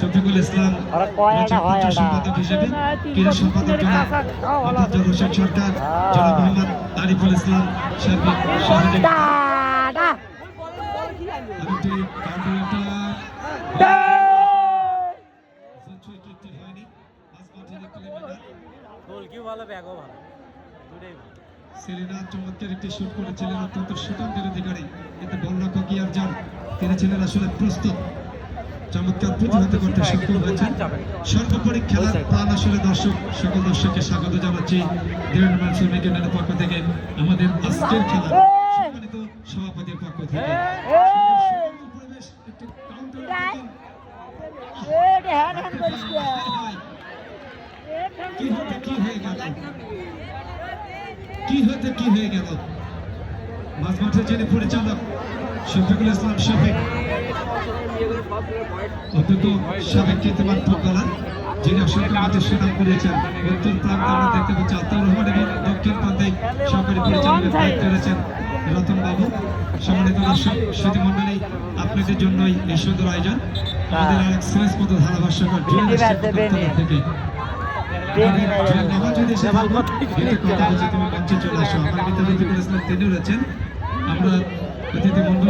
শফিকুল ইসলাম হয়? সম্পাদক হিসেবে ক্রীড়া সম্পাদক জনাব হোসেন সরকার। জনাব মোহাম্মদ আরিফুল ইসলাম সেলিনা চমৎকার একটি শুট করেছিলেন অত্যন্ত সুতন্ত্রের অধিকারী কিন্তু বলরক্ষক ইয়ারজান তিনি ছিলেন আসলে প্রস্তুত। চমৎকার প্রতিহত করতে সক্ষম হয়েছেন। সর্বোপরি খেলার প্রাণ আসলে দর্শক সকল দর্শককে স্বাগত জানাচ্ছি। মানসুর মেকেনের পক্ষ থেকে আমাদের আজকের খেলা। সম্মানিত সভাপতির পক্ষ থেকে। হ্যান্ড করিস কি হতে কি হয়ে গেল? কি হতে কি হয়ে গেল? মাঝ মাঠে যিনি পরিচালক শফিকুল ইসলাম শফিক অত্যন্ত সাবেক কীর্তিমান ফুটবলার যিনি অসংখ্য মাঠে সুনাম করেছেন। উত্তর প্রান্তে আমরা দেখতে পাচ্ছি। আত্মার রহমান এবং দক্ষিণ প্রান্তে সহকারী পরিচালকের দায়িত্ব রয়েছেন রতন বাবু। সম্মানিত দর্শক সুধী মন্ডলী আপনাদের জন্যই এই সুন্দর আয়োজন। আমাদের আরেক মতো ধারাভাষ্যকর থেকে। আমরা অতিথি মন্ডল